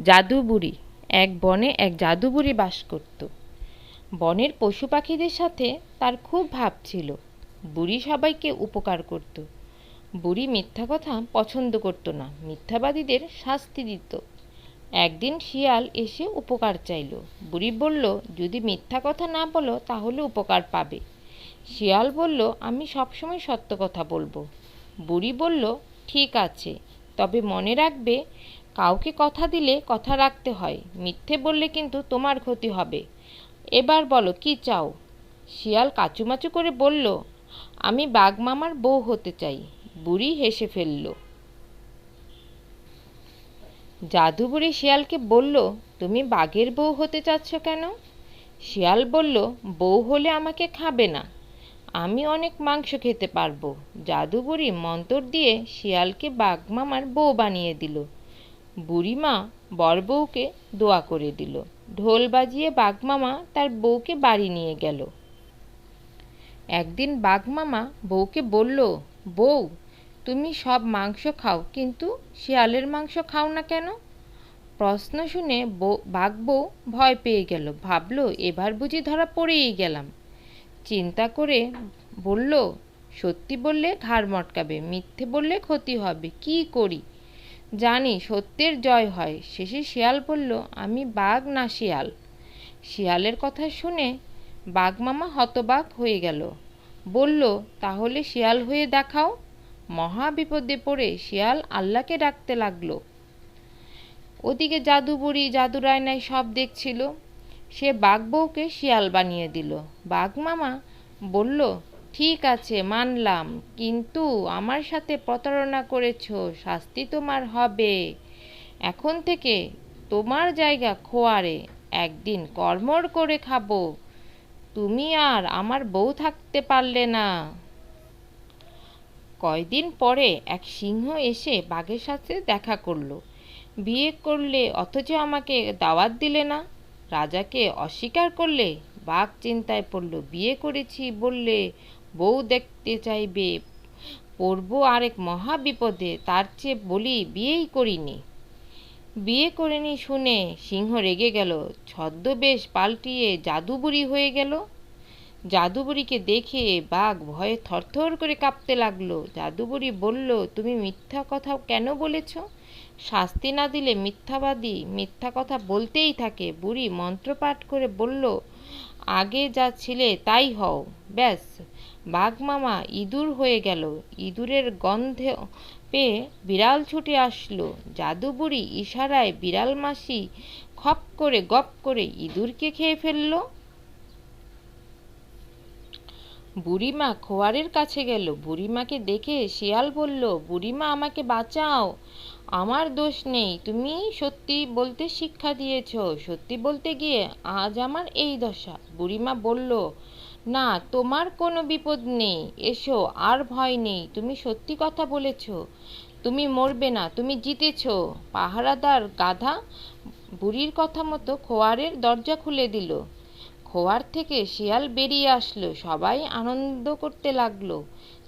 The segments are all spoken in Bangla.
জাদু বুড়ি এক বনে এক জাদু বুড়ি বাস করত। বনের পশু পাখিদের সাথে তার খুব ভাব ছিল। বুড়ি সবাইকে উপকার করত। বুড়ি মিথ্যা কথা পছন্দ করত না, মিথ্যাবাদীদের শাস্তি দিত। একদিন শিয়াল এসে উপকার চাইল। বুড়ি বলল, যদি মিথ্যা কথা না বলো, তাহলে উপকার পাবে। শিয়াল বলল, আমি সবসময় সত্য কথা বলব। বুড়ি বলল, ঠিক আছে, তবে মনে রাখবে কাউকে কথা দিলে কথা রাখতে হয়, মিথ্যে বললে কিন্তু তোমার ক্ষতি হবে। এবার বলো, কি চাও? শিয়াল কাচুমাচু করে বলল, আমি বাঘ মামার বউ হতে চাই। বুড়ি হেসে ফেলল। জাদু বুড়ি শিয়ালকে বলল, তুমি বাঘের বউ হতে চাচ্ছ কেন? শিয়াল বলল, বউ হলে আমাকে খাবে না। আমি অনেক মাংস খেতে পারব। জাদু বুড়ি মন্তর দিয়ে শিয়ালকে বাঘ মামার বউ বানিয়ে দিল। বুড়িমা বর বউকে দোয়া করে দিল। ঢোল বাজিয়ে বাঘমামা তার বউকে বাড়ি নিয়ে গেল। একদিন বাঘমামা বউকে বলল, বউ, তুমি সব মাংস খাও, কিন্তু শিয়ালের মাংস খাও না কেন? প্রশ্ন শুনে বাঘ বউ ভয় পেয়ে গেল। ভাবলো, এবার বুঝি ধরা পড়েই গেলাম। চিন্তা করে বলল, সত্যি বললে ঘাড় মটকাবে, মিথ্যে বললে ক্ষতি হবে, কি করি? জানি সত্যের জয় হয়। শেষে শিয়াল বলল, আমি বাঘ না শিয়াল? শিয়ালের কথা শুনে বাঘ মামা হতবাক হয়ে গেল। বলল, তাহলে শিয়াল হয়ে দেখাও। মহা বিপদে পড়ে শিয়াল আল্লাহকে ডাকতে লাগল। ওদিকে জাদু বুড়ি জাদু সব দেখছিল। সে বাঘ বউকে শিয়াল বানিয়ে দিল। বাঘ মামা বলল ঠিক আছে, মানলাম। কিন্তু আমার সাথে প্রতারণা করেছ, শাস্তি তোমার হবে। এখন থেকে তোমার জায়গা খোয়ারে, একদিন কর্মর করে খাব। তুমি আর আমার বউ থাকতে পারলে না। কয়দিন পরে এক সিংহ এসে বাঘের সাথে দেখা করল। বিয়ে করলে অথচ আমাকে দাওয়াত দিলে না। রাজাকে অস্বীকার করলে বাঘ চিন্তায় পড়ল, বিয়ে করেছি বললে বউ দেখতে চাইবে, পড়ব আরেক মহা বিপদে, তার চেয়ে বলি বিয়েই করিনি। বিয়ে করেনি শুনে সিংহ রেগে গেল, ছদ্মবেশ পাল্টিয়ে জাদুবুড়ি হয়ে গেল। জাদুবুড়িকে দেখে বাঘ ভয়ে থরথর করে কাঁপতে লাগল। জাদুবুড়ি বলল, তুমি মিথ্যা কথা কেন বলেছ? শাস্তি না দিলে মিথ্যাবাদী মিথ্যা কথা বলতেই থাকে। বুড়ি মন্ত্রপাঠ করে বলল, আগে যা ছিলে তাই হও। ব্যাস, বাঘ মামা ইঁদুর হয়ে গেল। ইঁদুরের গন্ধে পেয়ে বিড়াল ছুটে আসলো। জাদু বুড়ি ইশারায় বিড়াল মাসি খপ করে গপ করে ইঁদুরকে খেয়ে ফেলল। বুড়িমা খোয়ারের কাছে গেল। বুড়িমাকে দেখে শিয়াল বলল, বুড়িমা, আমাকে বাঁচাও। আমার দোষ নেই। তুমি সত্যি বলতে শিক্ষা দিয়েছ। সত্যি বলতে গিয়ে আজ আমার এই দশা। বুড়িমা বলল, না, তোমার কোনো বিপদ নেই। এসো, আর ভয় নেই। তুমি সত্যি কথা বলেছ। তুমি মরবে না, তুমি জিতেছ। পাহারাদার গাধা বুড়ির কথা মতো খোয়ারের দরজা খুলে দিল। খোয়ার থেকে শিয়াল বেরিয়ে আসলো, সবাই আনন্দ করতে লাগল।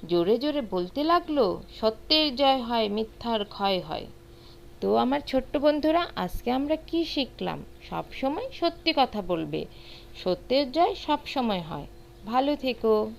জোরে জোরে বলতে লাগল, সত্যের জয় হয়, মিথ্যার ক্ষয় হয়। তো আমার ছোট্ট বন্ধুরা, আজকে আমরা কি শিখলাম? সব সময় সত্যি কথা বলবে। সত্যের জয় সব সময় হয়। ভালো থেকো।